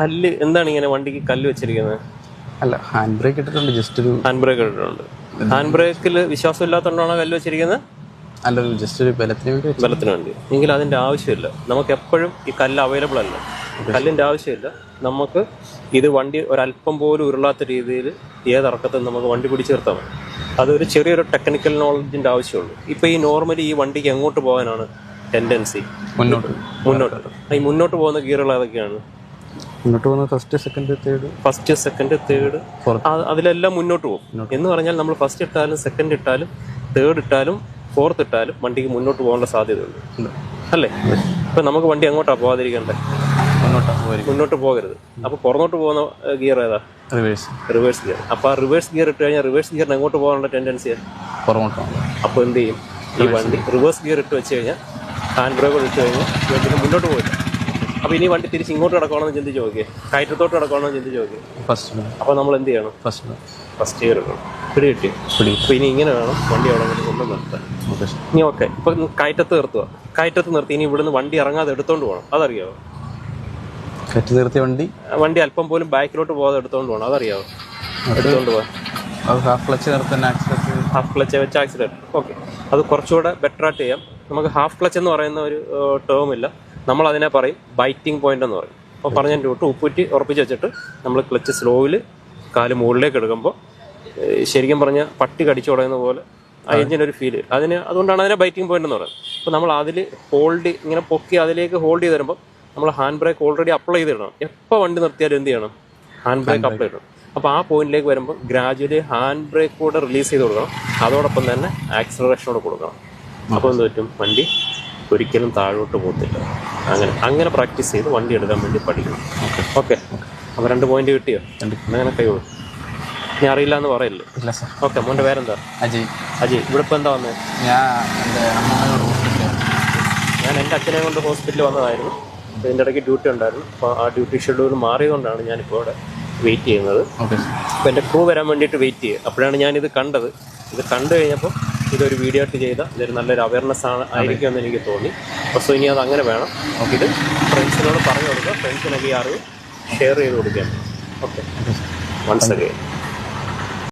കല്ല് എന്താണ് ഇങ്ങനെ വണ്ടിക്ക് കല്ല് വെച്ചിരിക്കുന്നത്? അല്ല ഹാൻഡ് ബ്രേക്ക് ഇട്ടിട്ടുണ്ട് ജസ്റ്റ് ഒരു ഹാൻഡ് ബ്രേക്ക് ഇട്ടിട്ടുണ്ട്. ഹാൻഡ് ബ്രേക്കിൽ വിശ്വാസം ഇല്ലാത്തതുകൊണ്ടാണോ കല്ല് വെച്ചിരിക്കുന്നത്? അല്ല ജസ്റ്റ് ഒരു ബലത്തിന് വേണ്ടി ബലത്തിന് വേണ്ടി. എങ്കിൽ അതിന്റെ ആവശ്യമില്ല. നമുക്ക് എപ്പോഴും ഈ കല്ല് അവൈലബിൾ അല്ല. കല്ലിന്റെ ആവശ്യമില്ല. നമുക്ക് ഇത് വണ്ടി ഒരല്പം പോലും ഉരുളാത്ത രീതിയിൽ ഏതിറക്കത്തും നമുക്ക് വണ്ടി പിടിച്ചു നിർത്താൻ മതി അതൊരു ചെറിയൊരു ടെക്നിക്കൽ നോളജിന്റെ ആവശ്യമുള്ളൂ. ഇപ്പോൾ ഈ നോർമലി ഈ വണ്ടിക്ക് എങ്ങോട്ട് പോകാനാണ് ടെൻഡൻസി മുന്നോട്ട്. മുന്നോട്ട്. ഈ മുന്നോട്ട് പോകുന്ന ഗിയറുകൾ ഏതൊക്കെയാണ്? മുന്നോട്ട് പോകുന്ന first second third first second third. അതിലെല്ലാം മുന്നോട്ട് പോകും. എന്ന് പറഞ്ഞാൽ നമ്മൾ ഫസ്റ്റ് ഇട്ടാലും സെക്കൻഡ് ഇട്ടാലും തേർഡ് ഇട്ടാലും ഫോർത്ത് ഇട്ടാലും വണ്ടിക്ക് മുന്നോട്ട് പോകാനുള്ള സാധ്യതയുണ്ട്. അല്ലേ? അപ്പം നമുക്ക് വണ്ടി അങ്ങോട്ടാ പോകാതിരിക്കണ്ടേ മുന്നോട്ട് പോകരുത്. അപ്പോൾ പുറന്നോട്ട് പോകുന്ന ഗിയർ ഏതാ? റിവേഴ്സ് റിവേഴ്സ് ഗിയർ അപ്പോൾ ആ റിവേഴ്സ് ഗിയർ ഇട്ട് കഴിഞ്ഞാൽ റിവേഴ്സ് ഗിയറിന് അങ്ങോട്ട് പോകാനുള്ള ടെൻഡൻസിയാണ് പുറമോട്ടാണ് അപ്പോൾ എന്ത് ചെയ്യും? ഈ വണ്ടി റിവേഴ്സ് ഗിയർ ഇട്ട് വെച്ച് കഴിഞ്ഞാൽ ഹാൻഡ് ബ്രേക്ക് ഇട്ട് കഴിഞ്ഞാൽ വണ്ടിക്ക് മുന്നോട്ട് പോകില്ല അപ്പോൾ ഇനി വണ്ടി തിരിച്ച് ഇങ്ങോട്ട് കിടക്കണമെന്ന് ചിന്തിച്ച് നോക്കിയേ. കയറ്റത്തോട്ട് കിടക്കണമെന്ന് ചിന്തിച്ച് നോക്കിയേ. ഫസ്റ്റ് അപ്പോൾ നമ്മൾ എന്ത് ചെയ്യണം? ഫസ്റ്റ് ഫസ്റ്റ് ഗിയർ ഇടണം പിടി കിട്ടി. പിടി. അപ്പോൾ ഇനി ഇങ്ങനെ വേണം വണ്ടി അവിടെ കൊണ്ട് കൊണ്ട് നിർത്താൻ. ഇനി ഓക്കെ ഇപ്പം കയറ്റത്ത് നിർത്തുക കയറ്റത്ത് നിർത്തി ഇനി ഇവിടുന്ന് വണ്ടി ഇറങ്ങാതെ എടുത്തോണ്ട് പോകണം അതറിയാവോ? കയറ്റി നിർത്തിയ വണ്ടി? വണ്ടി അല്പം പോലും ബാക്കിലോട്ട് പോകാതെ എടുത്തോണ്ട് പോകണം അതറിയാവോ? എടുത്തോണ്ട് പോകാം അത് ഹാഫ് ക്ലച്ച് നിർത്തുന്ന ആക്സിഡന്റ് ഹാഫ് ക്ലച്ച് വെച്ച് ആക്സിഡന്റ് ഓക്കെ അത് കുറച്ചുകൂടെ ബെറ്റർ ആയിട്ട് ചെയ്യാം. നമുക്ക് ഹാഫ് ക്ലച്ച് എന്ന് പറയുന്ന ഒരു ടേം ഇല്ല. നമ്മൾ അതിനെ പറയും ബൈറ്റിംഗ് പോയിന്റ് എന്ന് പറയും. അപ്പോൾ പറഞ്ഞ റൂട്ട് ഉപ്പുറ്റി ഉറപ്പിച്ച് വെച്ചിട്ട് നമ്മൾ ക്ലച്ച് സ്ലോയിൽ കാൽ മുകളിലേക്ക് എടുക്കുമ്പോൾ ശരിക്കും പറഞ്ഞാൽ പട്ടി കടിച്ചു തുടങ്ങുന്ന പോലെ ആ എഞ്ചിന്റെ ഒരു ഫീൽ അതിന് അതുകൊണ്ടാണ് അതിനെ ബൈറ്റിംഗ് പോയിന്റ് എന്ന് പറയുന്നത്. അപ്പോൾ നമ്മൾ അതിൽ ഹോൾഡ് ഇങ്ങനെ പൊക്കി അതിലേക്ക് ഹോൾഡ് ചെയ്ത് തരുമ്പോൾ നമ്മൾ ഹാൻഡ് ബ്രേക്ക് ഓൾറെഡി അപ്ലൈ ചെയ്തിടണം. എപ്പോൾ വണ്ടി നിർത്തിയാലും എന്ത് ചെയ്യണം? ഹാൻഡ് ബ്രേക്ക് അപ്ലൈ ചെയ്യണം അപ്പോൾ ആ പോയിന്റിലേക്ക് വരുമ്പോൾ ഗ്രാജുവലി ഹാൻഡ് ബ്രേക്ക് കൂടെ റിലീസ് ചെയ്ത് കൊടുക്കണം. അതോടൊപ്പം തന്നെ ആക്സലറേഷനോട് കൂടെ കൊടുക്കണം. അപ്പോൾ എന്ത് പറ്റും? വണ്ടി ഒരിക്കലും താഴോട്ട് പോകത്തില്ല. അങ്ങനെ അങ്ങനെ പ്രാക്ടീസ് ചെയ്ത് വണ്ടി എടുക്കാൻ വേണ്ടി പഠിക്കണം. ഓക്കെ. അപ്പോൾ രണ്ട് പോയിന്റ് കിട്ടിയോ? അങ്ങനെ കൈകൊള്ളു ഞാൻ അറിയില്ല എന്ന് പറയല്ലേ? ഇല്ല സാർ. ഓക്കെ മോന്റെ പേരെന്താ? അജയ്. അജയ് ഇവിടെ ഇപ്പോൾ എന്താ വന്നത് ഞാൻ എന്റെ ഞാൻ എന്റെ അച്ഛനെ കൊണ്ട് ഹോസ്പിറ്റലിൽ വന്നതായിരുന്നു. അപ്പോൾ ഇതിന്റെ ഇടയ്ക്ക് ഡ്യൂട്ടി ഉണ്ടായിരുന്നു. അപ്പോൾ ആ ഡ്യൂട്ടി ഷെഡ്യൂൾ മാറിയതുകൊണ്ടാണ് ഞാനിപ്പോൾ ഇവിടെ വെയിറ്റ് ചെയ്യുന്നത്. അപ്പോൾ എന്റെ ക്രൂ വരാൻ വേണ്ടിയിട്ട് വെയിറ്റ് ചെയ്യുക. അപ്പോഴാണ് ഞാനിത് കണ്ടത്. ഇത് കണ്ടു കഴിഞ്ഞപ്പോൾ ഇതൊരു വീഡിയോ ആയിട്ട് ചെയ്ത ഇതൊരു നല്ലൊരു അവയർനെസ് ആണ് ആയിരിക്കുമെന്ന് എനിക്ക് തോന്നി. അപ്പോൾ സോ ഇനി അത് അങ്ങനെ വേണം. ഇത് ഫ്രണ്ട്സിനോട് പറഞ്ഞു കൊടുക്കുക. ഫ്രണ്ട്സിനൊക്കെ ഈ അറിവ് ഷെയർ ചെയ്ത് കൊടുക്കുകയാണ്. Okay once again